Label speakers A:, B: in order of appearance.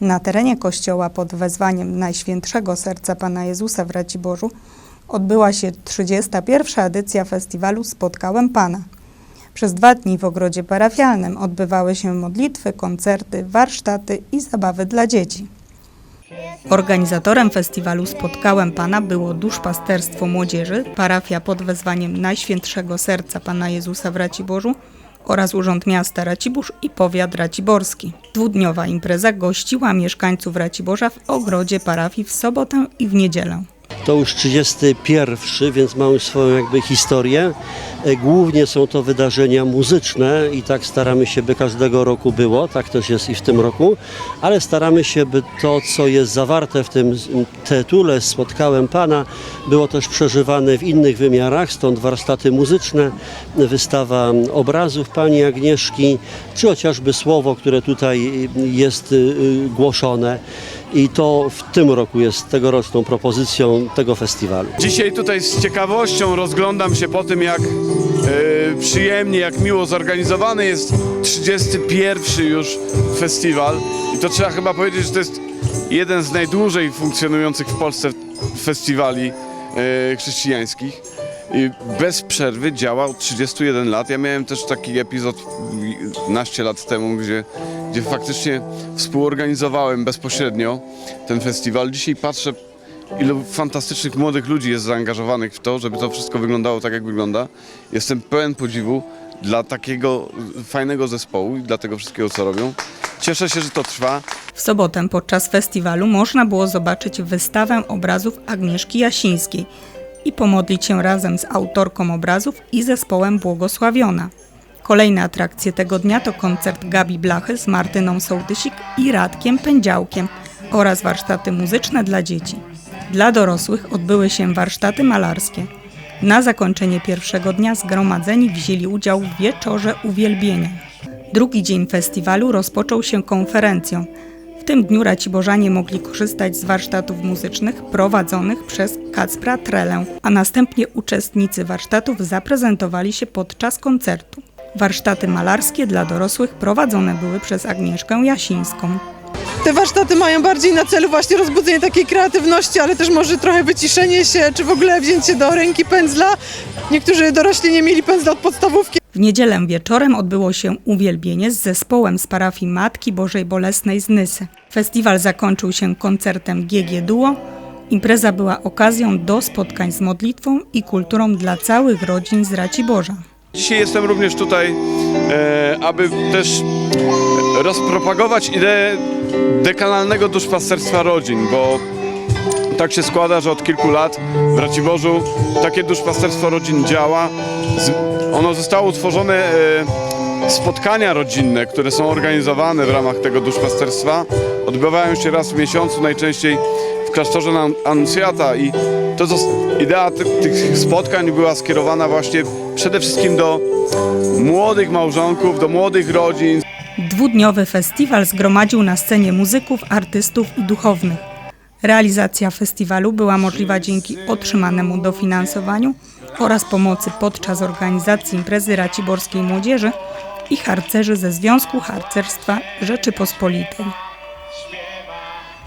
A: Na terenie kościoła pod wezwaniem Najświętszego Serca Pana Jezusa w Raciborzu odbyła się 31. edycja festiwalu Spotkałem Pana. Przez dwa dni w ogrodzie parafialnym odbywały się modlitwy, koncerty, warsztaty i zabawy dla dzieci. Organizatorem festiwalu Spotkałem Pana było duszpasterstwo młodzieży, parafia pod wezwaniem Najświętszego Serca Pana Jezusa w Raciborzu oraz Urząd Miasta Racibórz i Powiat Raciborski. Dwudniowa impreza gościła mieszkańców Raciborza w ogrodzie parafii w sobotę i w niedzielę.
B: To już 31, więc mamy swoją jakby historię. E, Głównie są to wydarzenia muzyczne i tak staramy się, by każdego roku było, tak też jest i w tym roku, ale staramy się, by to, co jest zawarte w tym tytule Spotkałem Pana, było też przeżywane w innych wymiarach, stąd warsztaty muzyczne, wystawa obrazów Pani Agnieszki, czy chociażby słowo, które tutaj jest y, y, głoszone. I to w tym roku jest tegoroczną propozycją tego festiwalu.
C: Dzisiaj tutaj z ciekawością rozglądam się po tym, jak e, przyjemnie, jak miło zorganizowany jest 31 już festiwal. I to trzeba chyba powiedzieć, że to jest jeden z najdłużej funkcjonujących w Polsce festiwali e, chrześcijańskich. I bez przerwy działał 31 lat. Ja miałem też taki epizod 15 lat temu, gdzie, gdzie faktycznie współorganizowałem bezpośrednio ten festiwal. Dzisiaj patrzę, ilu fantastycznych młodych ludzi jest zaangażowanych w to, żeby to wszystko wyglądało tak, jak wygląda. Jestem pełen podziwu dla takiego fajnego zespołu i dla tego wszystkiego, co robią. Cieszę się, że to trwa.
A: W sobotę podczas festiwalu można było zobaczyć wystawę obrazów Agnieszki Jasińskiej i pomodlić się razem z autorką obrazów i zespołem Błogosławiona. Kolejne atrakcje tego dnia to koncert Gabi Blachy z Martyną Sołtysik i Radkiem Pędziałkiem oraz warsztaty muzyczne dla dzieci. Dla dorosłych odbyły się warsztaty malarskie. Na zakończenie pierwszego dnia zgromadzeni wzięli udział w wieczorze uwielbienia. Drugi dzień festiwalu rozpoczął się konferencją. W tym dniu Raciborzanie mogli korzystać z warsztatów muzycznych prowadzonych przez Kacpra Trelę, a następnie uczestnicy warsztatów zaprezentowali się podczas koncertu. Warsztaty malarskie dla dorosłych prowadzone były przez Agnieszkę Jasińską.
D: Te warsztaty mają bardziej na celu właśnie rozbudzenie takiej kreatywności, ale też może trochę wyciszenie się, czy w ogóle wzięcie do ręki pędzla. Niektórzy dorośli nie mieli pędzla od podstawówki,
A: W niedzielę wieczorem odbyło się uwielbienie z zespołem z parafii Matki Bożej Bolesnej z Nysy. Festiwal zakończył się koncertem GG Duo. Impreza była okazją do spotkań z modlitwą i kulturą dla całych rodzin z Raciborza.
C: Dzisiaj jestem również tutaj, e, aby też rozpropagować ideę dekanalnego duszpasterstwa rodzin, bo tak się składa, że od kilku lat w Raciborzu takie duszpasterstwo rodzin działa. Ono zostało utworzone, e, spotkania rodzinne, które są organizowane w ramach tego duszpasterstwa, odbywają się raz w miesiącu, najczęściej w klasztorze An- Anuncjata i to idea ty- tych spotkań była skierowana właśnie przede wszystkim do młodych małżonków, do młodych rodzin,
A: Dwudniowy festiwal zgromadził na scenie muzyków, artystów i duchownych. Realizacja festiwalu była możliwa dzięki otrzymanemu dofinansowaniu oraz pomocy podczas organizacji imprezy Raciborskiej Młodzieży i harcerzy ze Związku Harcerstwa Rzeczypospolitej.